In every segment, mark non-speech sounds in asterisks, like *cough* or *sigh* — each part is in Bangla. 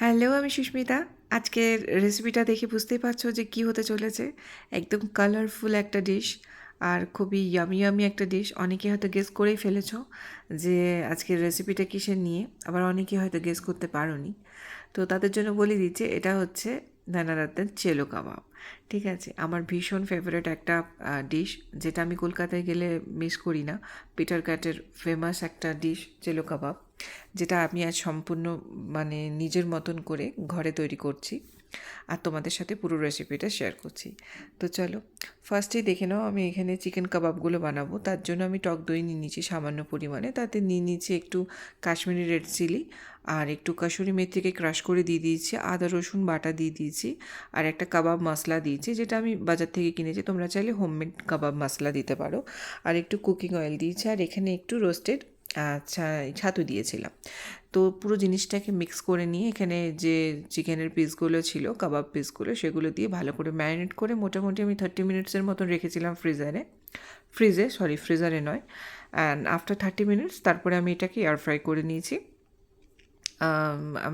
হ্যালো, আমি সুস্মিতা। আজকের রেসিপিটা দেখে বুঝতেই পারছ যে কি হতে চলেছে। একদম কালারফুল একটা ডিশ আর খুবই ইয়ামি ইয়ামি একটা ডিশ অনেকে হয়তো গেস করেই ফেলেছো যে আজকের রেসিপিটা কিসের নিয়ে, আবার অনেকে হয়তো গেস করতে পারোনি। তো তাদের জন্য বলে দিচ্ছি, এটা হচ্ছে নানারাতের চেলো কাবাব ঠিক আছে? আমার ভীষণ ফেভারিট একটা ডিশ যেটা আমি কলকাতায় গেলে মিস করি না। পিটার ক্যাটের ফেমাস একটা ডিশ চেলো কাবাব যেটা আমি আজ সম্পূর্ণ মানে নিজের মতন করে ঘরে তৈরি করছি আর তোমাদের সাথে পুরো রেসিপিটা শেয়ার করছি। তো চলো ফার্স্টেই দেখে নাও, আমি এখানে চিকেন কাবাবগুলো বানাবো। তার জন্য আমি টক দই নিয়ে নিয়েছি সামান্য পরিমাণে। তাতে নিয়ে নিয়েছি একটু কাশ্মীরি রেড চিলি আর একটু কাসুরি মেথিকে ক্রাশ করে দিয়ে দিয়েছি, আদা, রসুন, বাটা দিয়ে দিয়েছি আর একটা কাবাব মশলা দিয়েছি, যেটা আমি বাজার থেকে কিনেছি। তোমরা চাইলে হোমমেড কাবাব মশলা দিতে পারো। আর একটু কুকিং অয়েল দিয়েছি আর এখানে একটু রোস্টেড ছাতু দিয়েছিলাম। তো পুরো জিনিসটাকে মিক্স করে নিয়ে এখানে যে চিকেনের পিসগুলো ছিল কাবাব পিসগুলো সেগুলো দিয়ে ভালো করে ম্যারিনেট করে মোটামুটি আমি থার্টি মিনিটসের মতন রেখেছিলাম ফ্রিজারে ফ্রিজে সরি ফ্রিজারে নয়। অ্যান্ড আফটার থার্টি মিনিটস তারপরে আমি এটাকে এয়ার ফ্রাই করে নিয়েছি।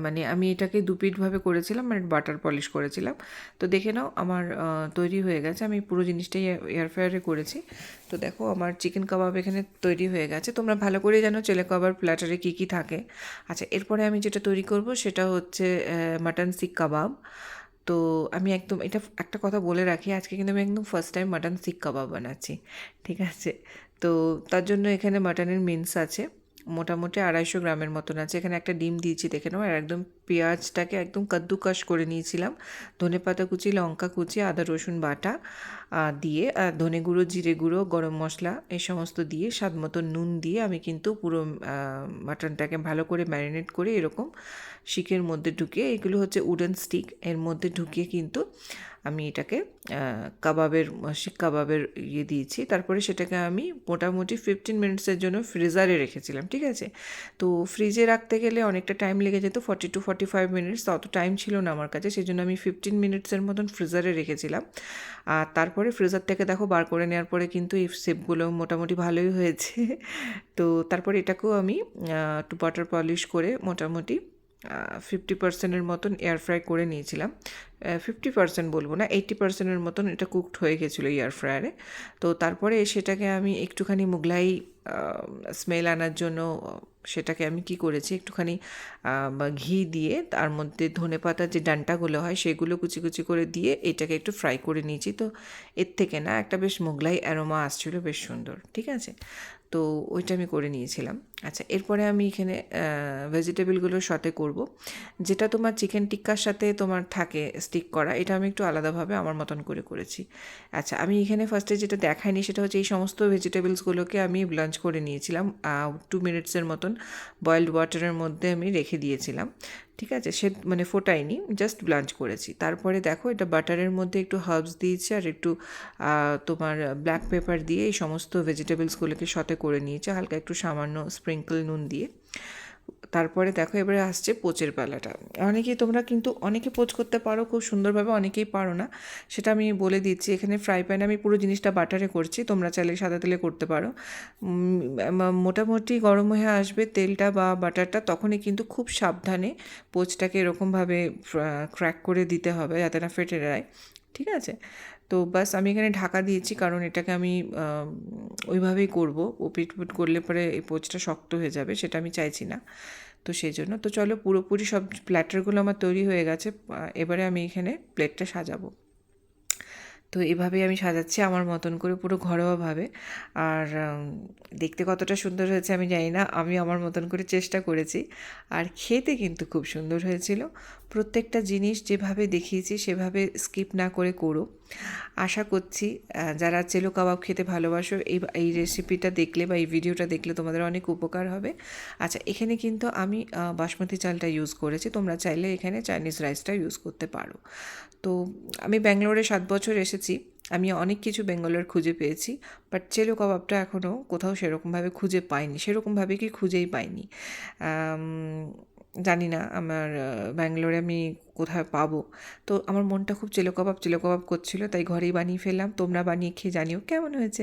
মানে আমি এটাকে দুপিটভাবে করেছিলাম মানে বাটার পলিশ করেছিলাম। তো দেখে নাও, আমার তৈরি হয়ে গেছে। আমি পুরো জিনিসটাই এয়ার ফ্রায়ারে করেছি। তো দেখো, আমার চিকেন কাবাব এখানে তৈরি হয়ে গেছে। তোমরা ভালো করে জানো চেলে কাবাব প্ল্যাটারে কী কী থাকে। আচ্ছা এরপরে আমি যেটা তৈরি করব সেটা হচ্ছে মাটন সিক কাবাব। তো আমি একদম, এটা একটা কথা বলে রাখি, আজকে কিন্তু আমি একদম first time mutton seekh kebab বানাচ্ছি। ঠিক আছে? তো তার জন্য এখানে মাটনের মিন্স আছে। মোটামুটি আড়াইশো গ্রামের মতন আছে। এখানে একটা ডিম দিয়েছি, দেখে নাও। আর একদম পেঁয়াজটাকে একদম কাদ্দুকাশ করে নিয়েছিলাম। ধনে পাতা কুচি, লঙ্কা কুচি, আদা, রসুন বাটা দিয়ে ধনে গুঁড়ো, জিরে গুঁড়ো, গরম মশলা, এই সমস্ত দিয়ে স্বাদ মতো নুন দিয়ে আমি কিন্তু পুরো মাটনটাকে ভালো করে ম্যারিনেট করে এরকম শিকের মধ্যে ঢুকিয়ে, এগুলো হচ্ছে উডেন স্টিক। এর মধ্যে ঢুকিয়ে কিন্তু আমি এটাকে কাবাবের শিক কাবাবের ইয়ে দিয়েছি। তারপরে সেটাকে আমি মোটামুটি ফিফটিন মিনিটসের জন্য ফ্রিজারে রেখেছিলাম। ঠিক আছে? তো ফ্রিজে রাখতে গেলে অনেকটা টাইম লেগে যেত forty two forty five minutes অত টাইম ছিল না আমার কাছে সেই জন্য আমি ফিফটিন মিনিটসের মতন ফ্রিজারে রেখেছিলাম। আর তারপরে ফ্রিজার থেকে দেখো বার করে নেওয়ার পরে কিন্তু এই শেপগুলো মোটামুটি ভালোই হয়েছে। *laughs* তো তারপরে এটাকেও আমি একটু বাটার পলিশ করে মোটামুটি ফিফটি পার্সেন্টের মতন এয়ার ফ্রাই করে নিয়েছিলাম। ফিফটি পার্সেন্ট বলব না এইটি পার্সেন্টের মতন এটা কুকড হয়ে গেছিল এয়ার ফ্রায়ারে তো তারপরে সেটাকে আমি একটুখানি মুগলাই স্মেল আনার জন্য, সেটাকে আমি কি করেছি, একটুখানি ঘি দিয়ে তার মধ্যে ধনে পাতার যে ডান্টাগুলো হয়, সেগুলো কুচি কুচি করে দিয়ে এটাকে একটু ফ্রাই করে নিয়েছি। তো এর থেকে না, একটা বেশ মোগলাই অ্যারোমা আসছিল, বেশ সুন্দর, ঠিক আছে? তো ওইটা আমি করে নিয়েছিলাম। আচ্ছা এরপরে আমি এখানে ভেজিটেবলগুলো সাথে করব। যেটা তোমার চিকেন টিক্কার সাথে তোমার থাকে স্টিক করা, এটা আমি একটু আলাদাভাবে আমার মতন করে করেছি। আচ্ছা আমি এখানে ফার্স্টে যেটা দেখাইনি, সেটা হচ্ছে এই সমস্ত ভেজিটেবলসগুলোকে আমি ব্লাঞ্চ করে নিয়েছিলাম টু মিনিটসের মতন বয়েলড ওয়াটারের মধ্যে আমি রেখে দিয়েছিলাম, ঠিক আছে? সে মানে ফোটাইনি জাস্ট ব্লাঞ্চ করেছি। তারপরে দেখো এটা বাটারের মধ্যে একটু হার্বস দিয়েছি আর একটু তোমার ব্ল্যাক পেপার দিয়ে এই সমস্ত ভেজিটেবলসগুলোকে সাথে করে নিয়েছে, হালকা একটু সামান্য স্প্রিঙ্কল নুন দিয়ে। তারপরে দেখো এবারে আসছে পোচের পালাটা। অনেকেই তোমরা কিন্তু অনেকে পোচ করতে পারো, খুব সুন্দরভাবে অনেকেই পারো না। সেটা আমি বলে দিচ্ছি, এখানে ফ্রাই প্যানে আমি পুরো জিনিসটা বাটারে করছি, তোমরা চাইলে সাদা তেলে করতে পারো। মোটামুটি গরম হয়ে আসবে তেলটা বা বাটারটা, তখনই কিন্তু খুব সাবধানে পোচটাকে এরকমভাবে ক্র্যাক করে দিতে হবে যাতে না ফেটে যায়। ঠিক আছে? তো বাস আমি এখানে ঢাকা দিয়েছি কারণ এটাকে আমি ওইভাবেই করব। ও পিটপুট করলে পরে এই পোচটা শক্ত হয়ে যাবে, সেটা আমি চাইছি না। তো সেই জন্য, তো চলো পুরোপুরি সব প্ল্যাটারগুলো আমার তৈরি হয়ে গেছে এবারে আমি এখানে প্লেটটা সাজাবো। তো এভাবে আমি সাজাচ্ছি আমার মতন করে পুরো ঘরোয়াভাবে। আর দেখতে কতটা সুন্দর হয়েছে আমি জানি না, আমি আমার মতন করে চেষ্টা করেছি। আর খেতে কিন্তু খুব সুন্দর হয়েছিল। প্রত্যেকটা জিনিস যেভাবে দেখিয়েছি সেভাবে স্কিপ না করে করো। আশা করছি যারা চেলো কাবাব খেতে ভালোবাসো, এই এই রেসিপিটা দেখলে বা এই ভিডিওটা দেখলে তোমাদের অনেক উপকার হবে। আচ্ছা এখানে কিন্তু আমি বাসমতি চালটা ইউজ করেছি। তোমরা চাইলে এখানে চাইনিজ রাইসটা ইউজ করতে পারো। তো, আমি ব্যাঙ্গালোরে সাত বছর এসেছি। আমি অনেক কিছু বেঙ্গলের খুঁজে পেয়েছি বাট চেলো কাবাবটা এখনও কোথাও সেরকমভাবে খুঁজে পাইনি। সেরকমভাবে কি খুঁজেই পাইনি। জানি না আমার ব্যাঙ্গালোরে আমি কোথায় পাবো। তো আমার মনটা খুব চেলো কবাব চেলো কবাব করছিল, তাই ঘরেই বানিয়ে ফেললাম। তোমরা বানিয়ে খেয়ে জানিও কেমন হয়েছে।